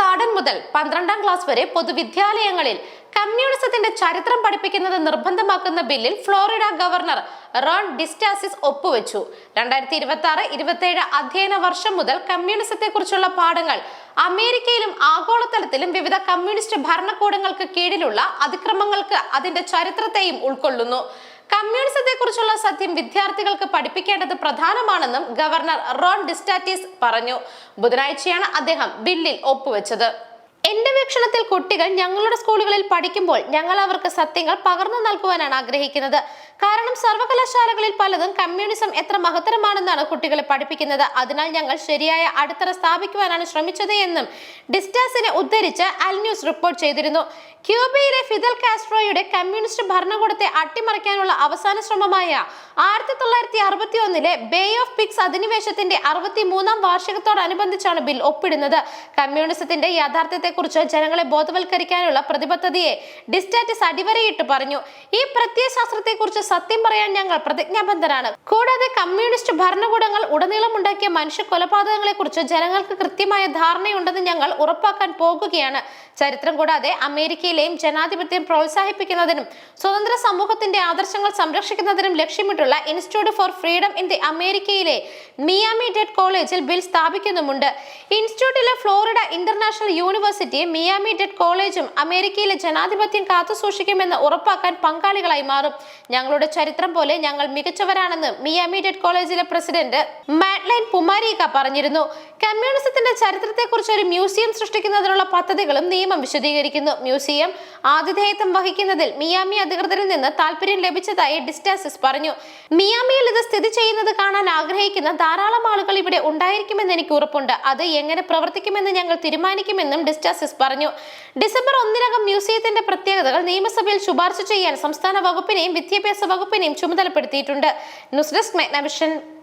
Garden മുതൽ പന്ത്രണ്ടാം class വരെ പൊതുവിദ്യാലയങ്ങളിൽ കമ്മ്യൂണിസത്തിന്റെ ചരിത്രം പഠിപ്പിക്കുന്നത് നിർബന്ധമാക്കുന്ന ബില്ലിൽ ഫ്ലോറിഡ ഗവർണർ റോൺ ഡിസ്റ്റാസിസ് ഒപ്പുവെച്ചു. രണ്ടായിരത്തി ഇരുപത്തി ആറ് ഇരുപത്തിയേഴ് അധ്യയന വർഷം മുതൽ കമ്മ്യൂണിസത്തെ കുറിച്ചുള്ള പാഠങ്ങൾ അമേരിക്കയിലും ആഗോളതലത്തിലും വിവിധ കമ്മ്യൂണിസ്റ്റ് ഭരണകൂടങ്ങൾക്ക് കീഴിലുള്ള അതിക്രമങ്ങൾക്ക് അതിന്റെ ചരിത്രത്തെയും ഉൾക്കൊള്ളുന്നു. കമ്മ്യൂണിസത്തെ കുറിച്ചുള്ള സത്യം വിദ്യാർത്ഥികൾക്ക് പഠിപ്പിക്കേണ്ടത് പ്രധാനമാണെന്നും ഗവർണർ റോൺ ഡിസ്റ്റാറ്റിസ് പറഞ്ഞു. ബുധനാഴ്ചയാണ് അദ്ദേഹം ബില്ലിൽ ഒപ്പുവെച്ചത്. എന്റെ വീക്ഷണത്തിൽ കുട്ടികൾ ഞങ്ങളുടെ സ്കൂളുകളിൽ പഠിക്കുമ്പോൾ ഞങ്ങൾ അവർക്ക് സത്യങ്ങൾ പകർന്നു നൽകുവാനാണ് ആഗ്രഹിക്കുന്നത്. കാരണം സർവകലാശാലകളിൽ പലതും കമ്മ്യൂണിസം എത്ര മഹത്തരമാണെന്നാണ് കുട്ടികളെ പഠിപ്പിക്കുന്നത്. അതിനാൽ ഞങ്ങൾ ശരിയായ അടിത്തറ സ്ഥാപിക്കുവാനാണ് ശ്രമിച്ചത് എന്നും ഡിസ്റ്റാസിനെ ഉദ്ധരിച്ച് അൽ ന്യൂസ് റിപ്പോർട്ട് ചെയ്തിരുന്നു. ക്യൂബയിലെ ഫിദൽ കാസ്ട്രോയുടെ കമ്മ്യൂണിസ്റ്റ് ഭരണകൂടത്തെ അട്ടിമറിക്കാനുള്ള അവസാന ശ്രമമായ ആയിരത്തി തൊള്ളായിരത്തി അറുപത്തി ഒന്നിലെ ബേ ഓഫ് പിക്സ് അധിനിവേശത്തിന്റെ അറുപത്തി മൂന്നാം വാർഷികത്തോടനുബന്ധിച്ചാണ് ബിൽ ഒപ്പിടുന്നത്. കമ്മ്യൂണിസത്തിന്റെ യാഥാർത്ഥ്യത്തെക്കുറിച്ച് ജനങ്ങളെ ബോധവൽക്കരിക്കാനുള്ള പ്രതിബദ്ധതയെ ഡിസ്റ്റാറ്റിസ് അടിവരയിട്ട് പറഞ്ഞു. ഈ പ്രത്യയശാസ്ത്രത്തെക്കുറിച്ച് സത്യം പറയാൻ ഞങ്ങൾ പ്രതിജ്ഞാബദ്ധരാണ്. കൂടാതെ കമ്മ്യൂണിസ്റ്റ് ഭരണകൂടങ്ങൾ ഉടനീളം ഉണ്ടാക്കിയ മനുഷ്യ കൊലപാതകങ്ങളെ കുറിച്ച് ജനങ്ങൾക്ക് കൃത്യമായ ധാരണയുണ്ടെന്ന് ഞങ്ങൾ ഉറപ്പാക്കാൻ പോകുകയാണ്. ചരിത്രം കൂടാതെ അമേരിക്കയിലെയും ജനാധിപത്യം പ്രോത്സാഹിപ്പിക്കുന്നതിനും സ്വതന്ത്ര സമൂഹത്തിന്റെ ആദർശങ്ങൾ സംരക്ഷിക്കുന്നതിനും ലക്ഷ്യമിട്ടുള്ള institute for freedom in the അമേരിക്കയിലെ മിയാമി ഡെഡ് കോളേജിൽ ബിൽ സ്ഥാപിക്കുന്നുമുണ്ട്. ഇൻസ്റ്റിറ്റ്യൂട്ടിലെ Florida International University Miami Dade കോളേജും അമേരിക്കയിലെ ജനാധിപത്യം കാത്തുസൂക്ഷിക്കുമെന്ന് ഉറപ്പാക്കാൻ പങ്കാളികളായി മാറും. ഞങ്ങളുടെ ചരിത്രം പോലെ ഞങ്ങൾ മികച്ചവരാണെന്ന് മിയാമി ഡെഡ് കോളേജിലെ പ്രസിഡന്റ് മാഡ്ലൈൻ പുമാരിക പറഞ്ഞിരുന്നു. കമ്മ്യൂണിസത്തിന്റെ ചരിത്രത്തെക്കുറിച്ച് ഒരു മ്യൂസിയം സൃഷ്ടിക്കുന്നതിനുള്ള പദ്ധതികളും നിയമം വിശദീകരിക്കുന്നു. മ്യൂസിയം ആതിഥേയത്വം വഹിക്കുന്നതിൽ മിയാമി അധികൃതരിൽ നിന്ന് താല്പര്യം ലഭിച്ചതായി ഡിസ്റ്റാസിസ് പറഞ്ഞു. മിയാമിയിൽ ഇത് സ്ഥിതി ചെയ്യുന്നത് കാണാൻ ആഗ്രഹിക്കുന്ന ധാരാളം ആളുകൾ ഇവിടെ ഉണ്ടായിരിക്കുമെന്ന് എനിക്ക് ഉറപ്പുണ്ട്. അത് എങ്ങനെ പ്രവർത്തിക്കുമെന്ന് ഞങ്ങൾ തീരുമാനിക്കുമെന്നും ഡിസ്റ്റാസിസ് പറഞ്ഞു. ഡിസംബർ ഒന്നിനകം മ്യൂസിയത്തിന്റെ പ്രത്യേകതകൾ നിയമസഭയിൽ ശുപാർശ ചെയ്യാൻ സംസ്ഥാന വകുപ്പിനെയും വിദ്യാഭ്യാസ വകുപ്പിനെയും ചുമതലപ്പെടുത്തിയിട്ടുണ്ട്. News desk മെഗ്നവിഷൻ.